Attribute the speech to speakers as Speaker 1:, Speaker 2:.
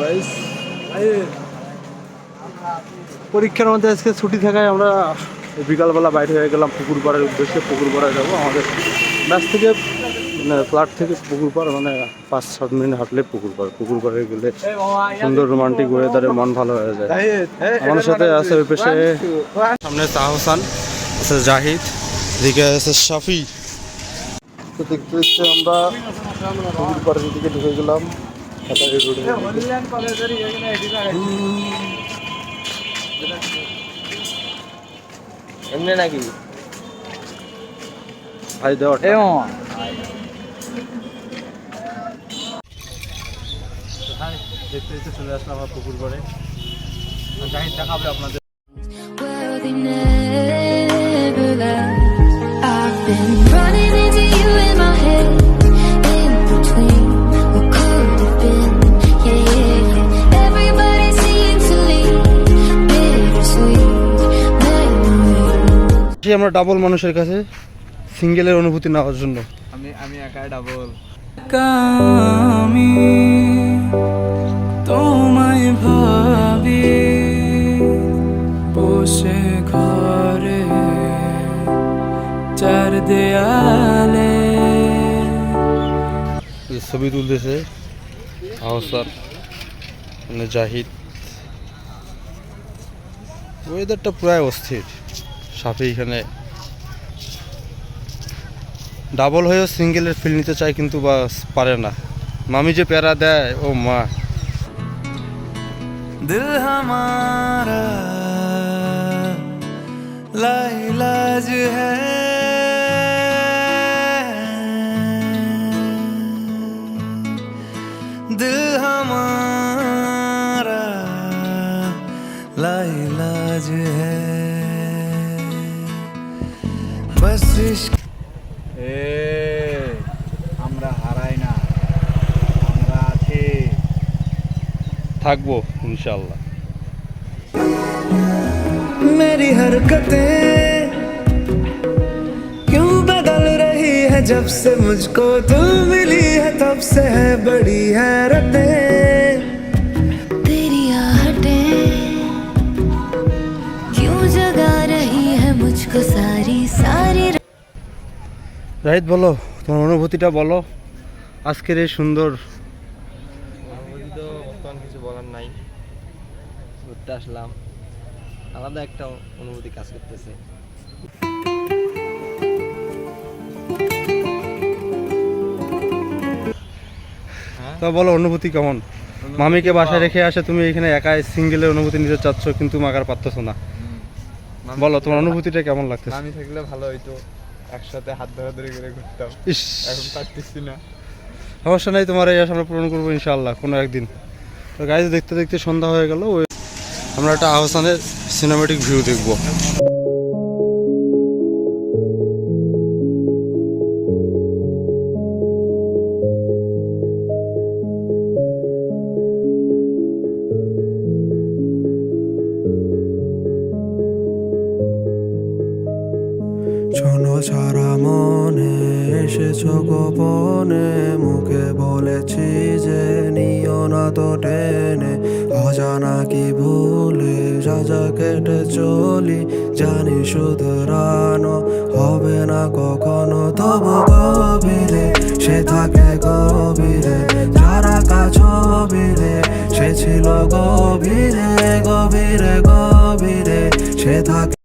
Speaker 1: Guys পরীক্ষার মধ্যে আজকে ছুটি থাকায় আমরা বিকালবেলা বাইরে হয়ে গেলাম পুকুর পাড়ের উদ্দেশ্যে, পুকুর পাড়ে যাব। আমাদের ব্যাস থেকে মানে ফ্ল্যাট থেকে পুকুর পাড় মানে পাঁচ, সাত মিনিট হাঁটলে পুকুর পাড়। পুকুর পাড়ে গেলে সুন্দর রোমান্টিক ওয়েদারে মন ভালো হয়ে যায়। আমাদের সাথে আছে ওই পেশে সামনে তাহসান আছে জাহিদ, এদিকে আছে শাফি। তো দেখতে দেখতে আমরা পুকুর পাড়ের দিকে ঢুকে গেলাম।
Speaker 2: এমনি নাকি?
Speaker 1: ভাই দেওয়া দেখতে দেখতে চলে আসলাম আমার পুকুর পাড়ে জাহিদ দেখাবে আপনাদের। আমরা ডাবল মানুষের কাছে সিঙ্গেলের অনুভূতি নেওয়ার জন্য।
Speaker 2: আমি আমি একাই ডাবল
Speaker 3: আমি তোমায় ভাবি বসে ঘরে চার দেয়ালে।
Speaker 1: এই ছবি তুলতেছে আহসান মানে জাহিদ। ওয়েদারটা প্রায় অস্থির। সাপে এখানে ডাবল হয়েও সিঙ্গেলের ফিল নিতে চায় কিন্তু বাস পারে না মামি যে প্যারা দেয় ও মা
Speaker 3: दिल हमारा लाइलाज है दिल हमारा लाइलाज है बस इश्क
Speaker 2: এ আমরা হারাই না আমরা আছি
Speaker 1: থাকবো ইনশাল্লাহ
Speaker 3: मेरी हरकतें क्यों बदल रही है जब से मुझको तू मिली है तब से है बड़ी हैरतें
Speaker 1: জাহিদ, বলো, তোমার অনুভূতিটা বলো। আজকের এই সুন্দর
Speaker 2: কিছু বলার নাই ঘুরতে আসলাম আলাদা একটা অনুভূতি কাজ করতেছে
Speaker 1: তা বলো, অনুভূতি কেমন? মামিকে বাসায় রেখে আসে, তুমি এখানে একাই সিঙ্গেলের অনুভূতি নিতে চাচ্ছ, কিন্তু মাগার পারতেছো না। বলো তোমার অনুভূতিটা কেমন লাগছে
Speaker 2: আমি থাকলে ভালো হইতো একসাথে হাত ধরাধরি করে ঘুরতাম।
Speaker 1: ইস।
Speaker 2: এখন পারতেছি না।
Speaker 1: সমস্যা নাই তোমার এই আশা আমরা পূরণ করব ইনশাআল্লাহ কোনো একদিন। তো গাড়ি দেখতে দেখতে সন্ধ্যা হয়ে গেল ওই আমরা একটা আহসানের সিনেমেটিক ভিউ দেখব।
Speaker 3: সারা মনে এসেছ গোপনে, মুখে বলেছি যে নিও না তো টেনে। অজানা কি ভুলে সাজা কেটে চলি, জানি শুধরানো হবে না কখনো। তবু গভীরে সে থাকে গভীরে, যারা কাছবিরে সে ছিল গভীরে গভীরে গভীরে সে থাকে